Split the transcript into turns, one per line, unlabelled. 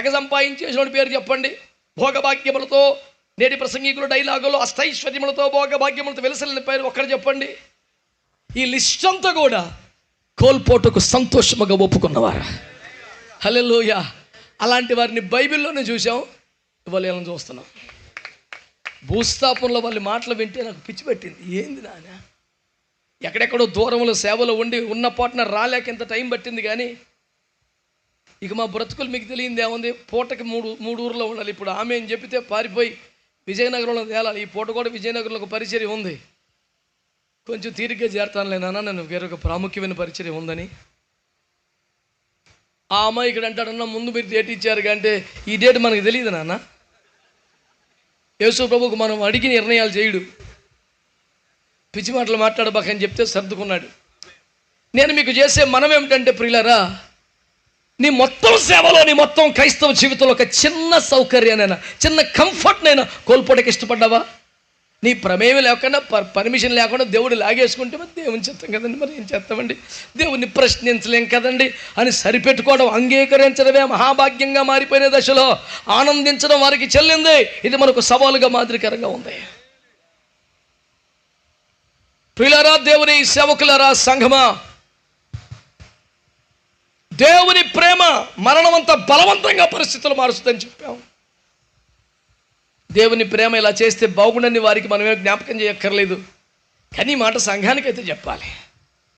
తెగ సంపాదించేసిన పేరు చెప్పండి. భోగభాగ్యములతో నేటి ప్రసంగికులు డైలాగులు అష్టైశ్వర్యములతో భోగభాగ్యములతో వెలసలిన పేరు ఒక్కరు చెప్పండి. ఈ లిస్ట్ అంతా కూడా కోల్పోటుకు సంతోషముగా ఒప్పుకున్నవారు. హల్లెలూయా. అలాంటి వారిని బైబిల్లోనే చూసాం ఇవాళ చూస్తున్నాం. భూస్థాపనలో వాళ్ళ మాటలు వింటే నాకు పిచ్చి పెట్టింది. ఏంది నాన్న? ఎక్కడెక్కడో దూరంలో సేవలో ఉండి ఉన్న పాటన రాలేక ఇంత టైం పట్టింది కానీ ఇక మా బ్రతుకులు మీకు తెలియంది ఏముంది? పూటకి మూడు మూడు ఊర్లో ఉండాలి. ఇప్పుడు ఆమె అని చెప్పితే పారిపోయి విజయనగరంలో తేలాలి. ఈ పూట కూడా విజయనగరంలో ఒక పరిచర్య ఉంది. కొంచెం తీరిగ్గా చేరతానులే నాన్న నన్ను వేరొక ప్రాముఖ్యమైన పరిచర్య ఉందని. ఆ అమ్మాయి ఇక్కడ అంటాడన్నా ముందు మీరు డేట్ ఇచ్చారు అంటే ఈ డేట్ మనకు తెలియదు నాన్న. యేసు ప్రభుకు మనం అడిగి నిర్ణయాలు చేయడు. పిచ్చి మాటలు మాట్లాడబాకని చెప్తే సర్దుకున్నాడు. నేను మీకు చేసే మనం ఏమిటంటే ప్రియులరా నీ మొత్తం సేవలో నీ మొత్తం క్రైస్తవ జీవితంలో ఒక చిన్న సౌకర్యానైనా చిన్న కంఫర్ట్నైనా కోల్పోవడానికి ఇష్టపడ్డావా? నీ ప్రమేయం లేకుండా పర్ పర్మిషన్ లేకుండా దేవుడు లాగేసుకుంటే మరి దేవుని చెప్తాం కదండి. మరి ఏం చేస్తామండి? దేవుని ప్రశ్నించలేం కదండి అని సరిపెట్టుకోవడం అంగీకరించడమే మహాభాగ్యంగా మారిపోయిన దశలో ఆనందించడం వారికి చెల్లింది. ఇది మనకు సవాలుగా మాదిరికరంగా ఉంది. ప్రియులారా దేవుని సేవకులరా సంఘమా దేవుని మరణం మరణమంత బలవంతంగా పరిస్థితులు మారుస్తుందని చెప్పాం. దేవుని ప్రేమ ఇలా చేస్తే బాగుండని వారికి మనమే జ్ఞాపకం చేయక్కర్లేదు. కానీ మాట సంఘానికైతే చెప్పాలి.